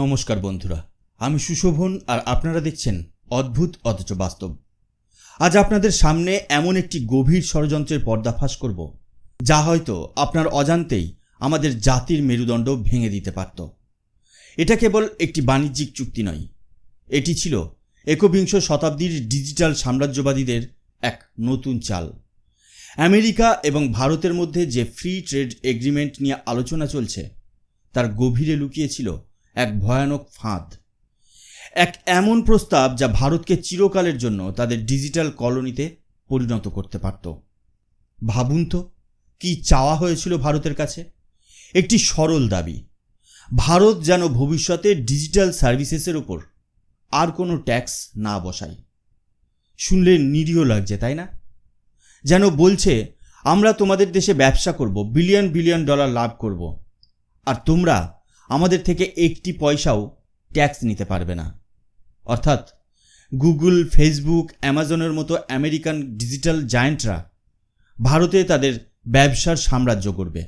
নমস্কার বন্ধুরা, আমি সুশোভন আর আপনারা দেখছেন অদ্ভুত অথচ বাস্তব। আজ আপনাদের সামনে এমন একটি গভীর ষড়যন্ত্রের পর্দাফাশ করব, যা হয়তো আপনার অজান্তেই আমাদের জাতির মেরুদণ্ড ভেঙে দিতে পারত। এটা কেবল একটি বাণিজ্যিক চুক্তি নয়, এটি ছিল একবিংশ শতাব্দীর ডিজিটাল সাম্রাজ্যবাদীদের এক নতুন চাল। আমেরিকা এবং ভারতের মধ্যে যে ফ্রি ট্রেড এগ্রিমেন্ট নিয়ে আলোচনা চলছে, তার গভীরে লুকিয়েছিল এক ভয়ানক ফাঁদ। এক এমন প্রস্তাব যা ভারতকে চিরকালের জন্য তাদের ডিজিটাল কলোনিতে পরিণত করতে পারত। ভাবুন তো, কি চাওয়া হয়েছিল ভারতের কাছে? একটি সরল দাবি, ভারত যেন ভবিষ্যতে ডিজিটাল সার্ভিসেসের ওপর আর কোনো ট্যাক্স না বসায়। শুনলে নিরীহ লাগছে, তাই না? যেন বলছে, আমরা তোমাদের দেশে ব্যবসা করব, বিলিয়ন বিলিয়ন ডলার লাভ করব। আর তোমরা আমাদের থেকে একটি পয়সাও ট্যাক্স নিতে পারবে না। অর্থাৎ গুগল, ফেসবুক, অ্যামাজনের মতো আমেরিকান ডিজিটাল জায়েন্টরা ভারতে তাদের ব্যবসার সাম্রাজ্য করবে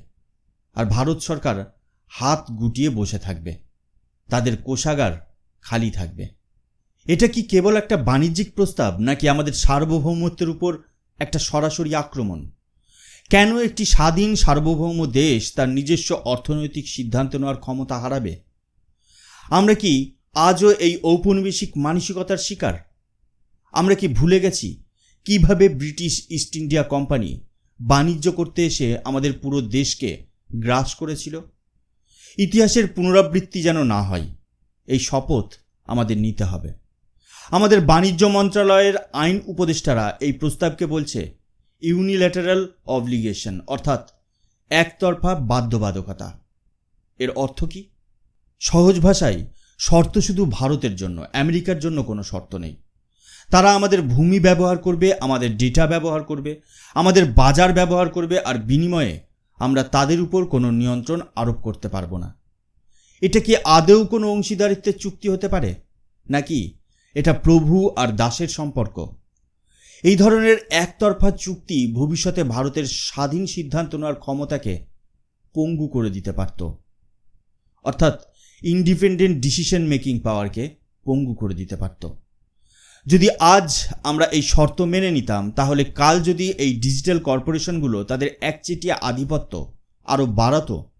আর ভারত সরকার হাত গুটিয়ে বসে থাকবে। তাদের কোষাগার খালি থাকবে। এটা কি কেবল একটা বাণিজ্যিক প্রস্তাব, নাকি আমাদের সার্বভৌমত্বের উপর একটা সরাসরি আক্রমণ? কেন একটি স্বাধীন সার্বভৌম দেশ তার নিজস্ব অর্থনৈতিক সিদ্ধান্ত নেওয়ার ক্ষমতা হারাবে? আমরা কি আজও এই ঔপনিবেশিক মানসিকতার শিকার? আমরা কি ভুলে গেছি কীভাবে ব্রিটিশ ইস্ট ইন্ডিয়া কোম্পানি বাণিজ্য করতে এসে আমাদের পুরো দেশকে গ্রাস করেছিল? ইতিহাসের পুনরাবৃত্তি যেন না হয়, এই শপথ আমাদের নিতে হবে। আমাদের বাণিজ্য মন্ত্রণালয়ের আইন উপদেষ্টারা এই প্রস্তাবকে বলছে ইউনিল্যাটারাল অবলিগেশন অর্থাৎ একতরফা বাধ্যবাধকতা। এর অর্থ কি? সহজ ভাষায়, শর্ত শুধু ভারতের জন্য, আমেরিকার জন্য কোনো শর্ত নেই। তারা আমাদের ভূমি ব্যবহার করবে, আমাদের ডেটা ব্যবহার করবে, আমাদের বাজার ব্যবহার করবে, আর বিনিময়ে আমরা তাদের উপর কোনো নিয়ন্ত্রণ আরোপ করতে পারব না। এটা কি আদৌ কোনো অংশীদারিত্বের চুক্তি হতে পারে? নাকি এটা প্রভু আর দাসের সম্পর্ক? এই ধরনের একতরফা চুক্তি ভবিষ্যতে ভারতের স্বাধীন সিদ্ধান্ত নেওয়ার ক্ষমতাকে পঙ্গু করে দিতে পারত। অর্থাৎ ইন্ডিপেন্ডেন্ট ডিসিশন মেকিং পাওয়ারকে পঙ্গু করে দিতে পারত। যদি আজ আমরা এই শর্ত মেনে নিতাম, তাহলে কাল যদি এই ডিজিটাল কর্পোরেশনগুলো তাদের একচেটিয়া আধিপত্য আরও বাড়াতো,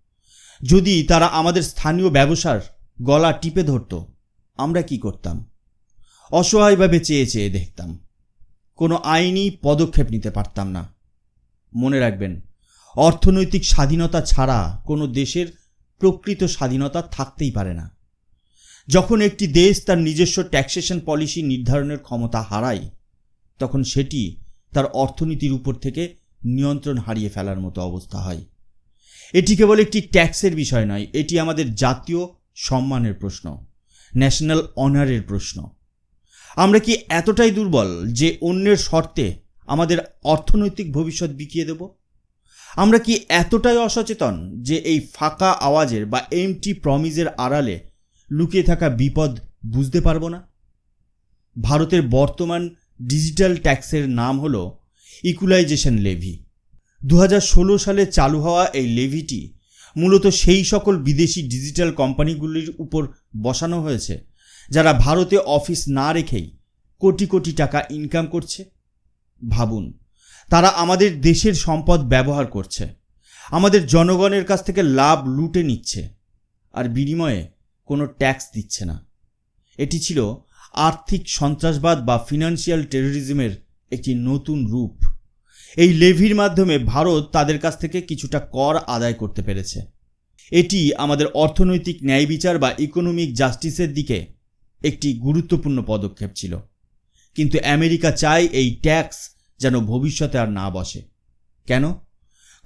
যদি তারা আমাদের স্থানীয় ব্যবসার গলা টিপে ধরত, আমরা কি করতাম? অসহায়ভাবে চেয়ে চেয়ে দেখতাম। কোনো আইনি পদক্ষেপ নিতে পারতাম না। মনে রাখবেন, অর্থনৈতিক স্বাধীনতা ছাড়া কোনো দেশের প্রকৃত স্বাধীনতা থাকতেই পারে না। যখন একটি দেশ তার নিজস্ব ট্যাক্সেশন পলিসি নির্ধারণের ক্ষমতা হারায়, তখন সেটি তার অর্থনীতির উপর থেকে নিয়ন্ত্রণ হারিয়ে ফেলার মতো অবস্থা হয়। এটি কেবল একটি ট্যাক্সের বিষয় নয়, এটি আমাদের জাতীয় সম্মানের প্রশ্ন, ন্যাশনাল অনারের প্রশ্ন। আমরা কি এতটাই দুর্বল যে অন্যের শর্তে আমাদের অর্থনৈতিক ভবিষ্যৎ বিকিয়ে দেব? আমরা কি এতটাই অসচেতন যে এই ফাঁকা আওয়াজের বা এমটি প্রমিজের আড়ালে লুকিয়ে থাকা বিপদ বুঝতে পারব না? ভারতের বর্তমান ডিজিটাল ট্যাক্সের নাম হল ইকুলাইজেশন লেভি দু হাজার ষোলো সালে চালু হওয়া এই লেভিটি মূলত সেই সকল বিদেশি ডিজিটাল কোম্পানিগুলির উপর বসানো হয়েছে। যারা ভারতে অফিস না রেখেই কোটি কোটি টাকা ইনকাম করছে? ভাবুন, তারা আমাদের দেশের সম্পদ ব্যবহার করছে, আমাদের জনগণের কাছ থেকে লাভ লুটে নিচ্ছে, আর বিনিময়ে কোনো ট্যাক্স দিচ্ছে না। এটি ছিল আর্থিক সন্ত্রাসবাদ বা ফিনান্সিয়াল টেরোরিজমের একটি নতুন রূপ। এই লেভির মাধ্যমে ভারত তাদের কাছ থেকে কিছুটা কর আদায় করতে পেরেছে। এটি আমাদের অর্থনৈতিক ন্যায় বিচার বা ইকোনমিক জাস্টিসের দিকে একটি গুরুত্বপূর্ণ পদক্ষেপ ছিল। কিন্তু আমেরিকা চায় এই ট্যাক্স যেন ভবিষ্যতে আর না বসে। কেন?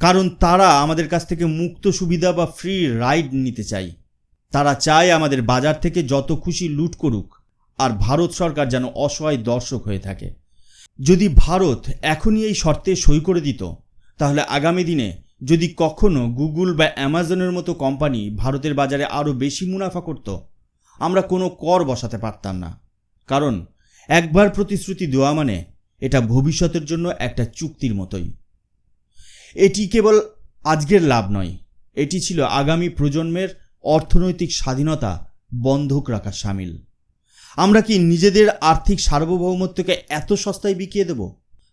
কারণ তারা আমাদের কাছ থেকে মুক্ত সুবিধা বা ফ্রি রাইড নিতে চাই। তারা চায় আমাদের বাজার থেকে যত খুশি লুট করুক, আর ভারত সরকার যেন অসহায় দর্শক হয়ে থাকে। যদি ভারত এখনই এই শর্তে সই করে দিত, তাহলে আগামী দিনে যদি কখনো গুগল বা অ্যামাজনের মতো কোম্পানি ভারতের বাজারে আরও বেশি মুনাফা করত আমরা কোনো কর বসাতে পারতাম না। কারণ একবার প্রতিশ্রুতি দেওয়া মানে এটা ভবিষ্যতের জন্য একটা চুক্তির মতোই। এটি কেবল আজকের লাভ নয়, এটি ছিল আগামী প্রজন্মের অর্থনৈতিক স্বাধীনতা বন্ধক রাখা সামিল। আমরা কি নিজেদের আর্থিক সার্বভৌমত্বকে এত সস্তায় বিকিয়ে দেব?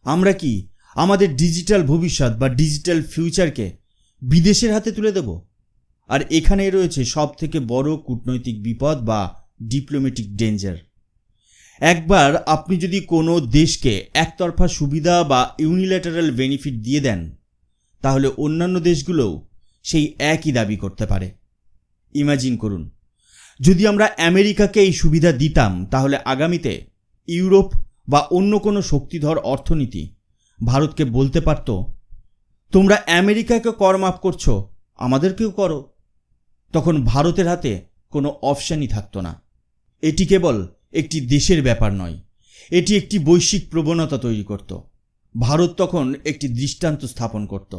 আমরা কি আমাদের ডিজিটাল ভবিষ্যৎ বা ডিজিটাল ফিউচারকে বিদেশের হাতে তুলে দেব? আর এখানে রয়েছে সব থেকে বড় কূটনৈতিক বিপদ বা ডিপ্লোম্যাটিক ডেঞ্জার একবার আপনি যদি কোনো দেশকে একতরফা সুবিধা বা ইউনিল্যাটারাল বেনিফিট দিয়ে দেন, তাহলে অন্যান্য দেশগুলোও সেই একই দাবি করতে পারে। ইমাজিন করুন, যদি আমরা আমেরিকাকে এই সুবিধা দিতাম, তাহলে আগামীতে ইউরোপ বা অন্য কোনো শক্তিধর অর্থনীতি ভারতকে বলতে পারত, তোমরা আমেরিকাকে কর মাফ করছ, আমাদেরকেও করো। তখন ভারতের হাতে কোনো অপশানই থাকতো না। এটি কেবল একটি দেশের ব্যাপার নয়, এটি একটি বৈশ্বিক প্রবণতা তৈরি করত। ভারত তখন একটি দৃষ্টান্ত স্থাপন করত,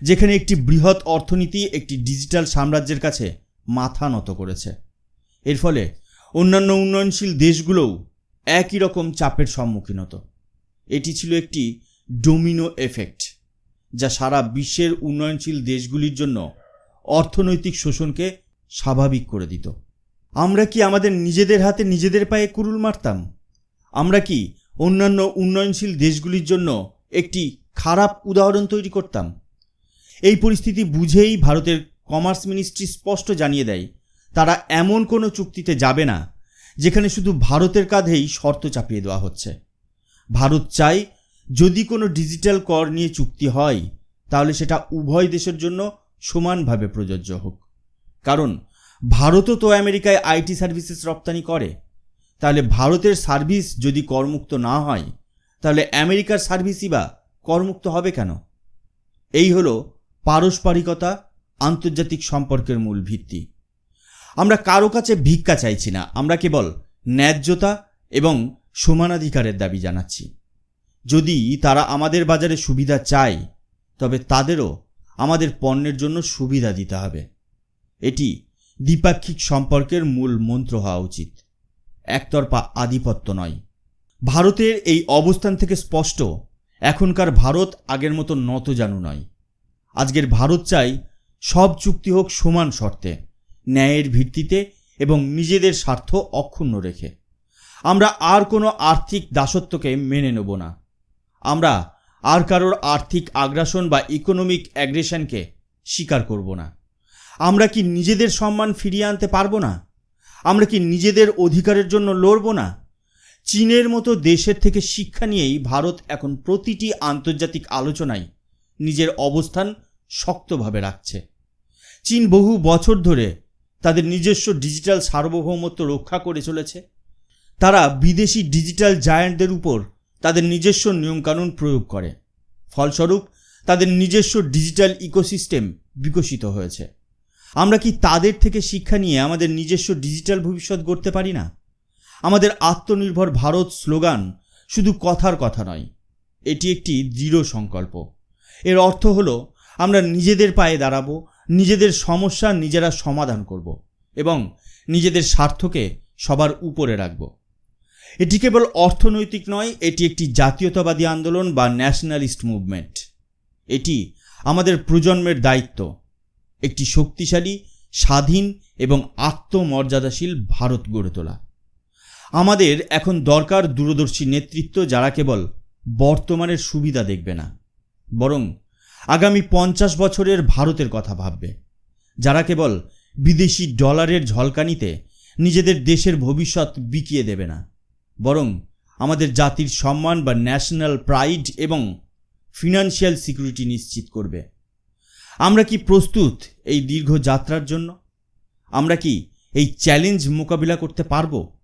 যেখানে একটি বৃহৎ অর্থনীতি, একটি ডিজিটাল সাম্রাজ্যের কাছে মাথা নত করেছে। এর ফলে অন্যান্য উন্নয়নশীল দেশগুলোও একই রকম চাপের সম্মুখীন হতো। এটি ছিল একটি ডোমিনো এফেক্ট, যা সারা বিশ্বের উন্নয়নশীল দেশগুলির জন্য অর্থনৈতিক শোষণকে স্বাভাবিক করে দিত। আমরা কি আমাদের নিজেদের হাতে নিজেদের পায়ে কুরুল মারতাম? আমরা কি অন্যান্য উন্নয়নশীল দেশগুলির জন্য একটি খারাপ উদাহরণ তৈরি করতাম? এই পরিস্থিতি বুঝেই ভারতের কমার্স মিনিস্ট্রি স্পষ্ট জানিয়ে দেয়, তারা এমন কোনো চুক্তিতে যাবে না, যেখানে শুধু ভারতের কাঁধেই শর্ত চাপিয়ে দেওয়া হচ্ছে। ভারত চাই যদি কোনো ডিজিটাল কর নিয়ে চুক্তি হয়, তাহলে সেটা উভয় দেশের জন্য সমানভাবে প্রযোজ্য হোক। কারণ ভারতও তো আমেরিকায় আইটি সার্ভিসেস রপ্তানি করে। তাহলে ভারতের সার্ভিস যদি করমুক্ত না হয়, তাহলে আমেরিকার সার্ভিসই বা করমুক্ত হবে কেন? এই হলো পারস্পরিকতা, আন্তর্জাতিক সম্পর্কের মূল ভিত্তি। আমরা কারও কাছে ভিক্ষা চাইছি না, আমরা কেবল ন্যায্যতা এবং সমানাধিকারের দাবি জানাচ্ছি। যদি তারা আমাদের বাজারে সুবিধা চায়, তবে তাদেরও আমাদের পণ্যের জন্য সুবিধা দিতে হবে। এটি দ্বিপাক্ষিক সম্পর্কের মূল মন্ত্র হওয়া উচিত। একতরফা আধিপত্য নয়। ভারতের এই অবস্থান থেকে স্পষ্ট, এখনকার ভারত আগের মতো নতজানু নয়। আজকের ভারত চাই সব চুক্তি হোক সমান শর্তে, ন্যায়ের ভিত্তিতে এবং নিজেদের স্বার্থ অক্ষুণ্ণ রেখে। আমরা আর কোনো আর্থিক দাসত্বকে মেনে নেব না। আমরা আর কারোর আর্থিক আগ্রাসন বা ইকোনমিক অ্যাগ্রেশনকে স্বীকার করব না। আমরা কি নিজেদের সম্মান ফিরিয়ে আনতে পারব না? আমরা কি নিজেদের অধিকারের জন্য লড়ব না? চীনের মতো দেশের থেকে শিক্ষা নিয়েই ভারত এখন প্রতিটি আন্তর্জাতিক আলোচনায় নিজের অবস্থান শক্তভাবে রাখছে। চীন বহু বছর ধরে তাদের নিজস্ব ডিজিটাল সার্বভৌমত্ব রক্ষা করে চলেছে। তারা বিদেশি ডিজিটাল জায়ান্টদের উপর তাদের নিজস্ব নিয়মকানুন প্রয়োগ করে। ফলস্বরূপ, তাদের নিজস্ব ডিজিটাল ইকোসিস্টেম বিকশিত হয়েছে। আমরা কি তাদের থেকে শিক্ষা নিয়ে আমাদের নিজস্ব ডিজিটাল ভবিষ্যৎ গড়তে পারি না? আমাদের আত্মনির্ভর ভারত স্লোগান শুধু কথার কথা নয়, এটি একটি দৃঢ় সংকল্প। এর অর্থ হলো, আমরা নিজেদের পায়ে দাঁড়াবো, নিজেদের সমস্যা নিজেরা সমাধান করব এবং নিজেদের স্বার্থকে সবার উপরে রাখব। এটি কেবল অর্থনৈতিক নয়, এটি একটি জাতীয়তাবাদী আন্দোলন বা ন্যাশনালিস্ট মুভমেন্ট। এটি আমাদের প্রজন্মের দায়িত্ব। একটি শক্তিশালী, স্বাধীন এবং আত্মমর্যাদাশীল ভারত গড়ে তোলা। আমাদের এখন দরকার দূরদর্শী নেতৃত্ব যারা কেবল বর্তমানের সুবিধা দেখবে না, বরং আগামী পঞ্চাশ বছরের ভারতের কথা ভাববে। যারা কেবল বিদেশি ডলারের ঝলকানিতে নিজেদের দেশের ভবিষ্যৎ বিকিয়ে দেবে না। বরং আমাদের জাতির সম্মান বা ন্যাশনাল প্রাইড এবং ফিনান্সিয়াল সিকিউরিটি নিশ্চিত করবে। আমরা কি প্রস্তুত এই দীর্ঘ যাত্রার জন্য? আমরা কি এই চ্যালেঞ্জ মোকাবিলা করতে পারব?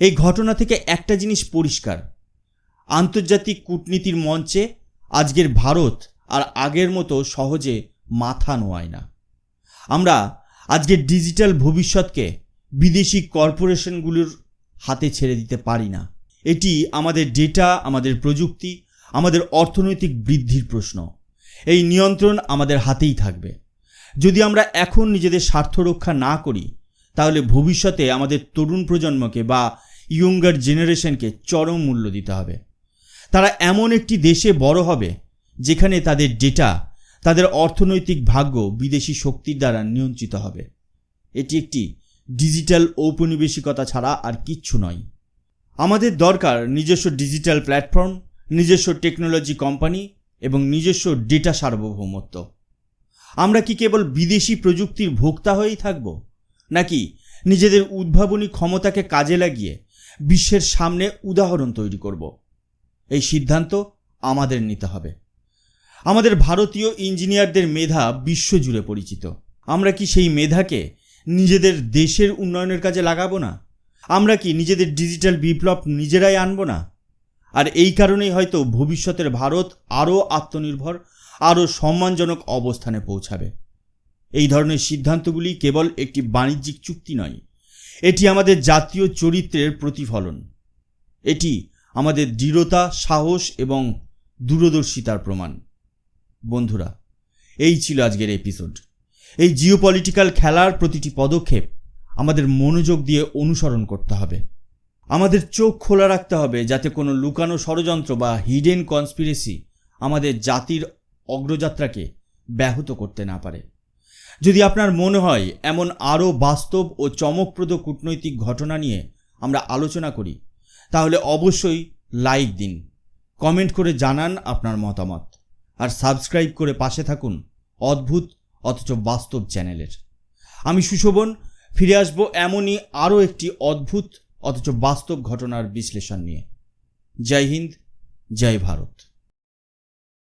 এই ঘটনা থেকে একটা জিনিস পরিষ্কার। আন্তর্জাতিক কূটনীতির মঞ্চে আজকের ভারত আর আগের মতো সহজে মাথা নোয়ায় না। আমরা আজকের ডিজিটাল ভবিষ্যৎকে বিদেশি কর্পোরেশনগুলোর হাতে ছেড়ে দিতে পারি না। এটি আমাদের ডেটা, আমাদের প্রযুক্তি, আমাদের অর্থনৈতিক বৃদ্ধির প্রশ্ন। এই নিয়ন্ত্রণ আমাদের হাতেই থাকবে। যদি আমরা এখন নিজেদের স্বার্থ রক্ষা না করি, তাহলে ভবিষ্যতে আমাদের তরুণ প্রজন্মকে বা ইয়ঙ্গার জেনারেশনকে চরম মূল্য দিতে হবে। তারা এমন একটি দেশে বড় হবে, যেখানে তাদের ডেটা, তাদের অর্থনৈতিক ভাগ্য বিদেশি শক্তির দ্বারা নিয়ন্ত্রিত হবে। এটি একটি ডিজিটাল ঔপনিবেশিকতা ছাড়া আর কিচ্ছু নয়। আমাদের দরকার নিজস্ব ডিজিটাল প্ল্যাটফর্ম, নিজস্ব টেকনোলজি কোম্পানি এবং নিজস্ব ডেটা সার্বভৌমত্ব। আমরা কি কেবল বিদেশি প্রযুক্তির ভোক্তা হয়েই থাকব, নাকি নিজেদের উদ্ভাবনী ক্ষমতাকে কাজে লাগিয়ে বিশ্বের সামনে উদাহরণ তৈরি করব? এই সিদ্ধান্ত আমাদের নিতে হবে। আমাদের ভারতীয় ইঞ্জিনিয়ারদের মেধা বিশ্বজুড়ে পরিচিত। আমরা কি সেই মেধাকে নিজেদের দেশের উন্নয়নের কাজে লাগাবো না? আমরা কি নিজেদের ডিজিটাল বিপ্লব নিজেরাই আনব না? আর এই কারণেই হয়তো ভবিষ্যতের ভারত আরও আত্মনির্ভর, আরও সম্মানজনক অবস্থানে পৌঁছাবে। এই ধরনের সিদ্ধান্তগুলি কেবল একটি বাণিজ্যিক চুক্তি নয়, এটি আমাদের জাতীয় চরিত্রের প্রতিফলন। এটি আমাদের দৃঢ়তা, সাহস এবং দূরদর্শিতার প্রমাণ। বন্ধুরা, এই ছিল আজকের এপিসোড। এই জিওপলিটিক্যাল খেলার প্রতিটি পদক্ষেপ আমাদের মনোযোগ দিয়ে অনুসরণ করতে হবে। আমাদের চোখ খোলা রাখতে হবে যাতে কোনো লুকানো ষড়যন্ত্র বা হিডেন কনস্পিরেসি আমাদের জাতির অগ্রযাত্রাকে ব্যাহত করতে না পারে। যদি আপনার মনে হয় এমন আরও বাস্তব ও চমকপ্রদ কূটনৈতিক ঘটনা নিয়ে আমরা আলোচনা করি, তাহলে অবশ্যই লাইক দিন কমেন্ট করে জানান আপনার মতামত, আর সাবস্ক্রাইব করে পাশে থাকুন অদ্ভুত অথচ বাস্তব চ্যানেলের। আমি সুশোভন, ফিরে আসব এমনই আরও একটি অদ্ভুত, অথচ বাস্তব ঘটনার বিশ্লেষণ নিয়ে। জয় হিন্দ, জয় ভারত।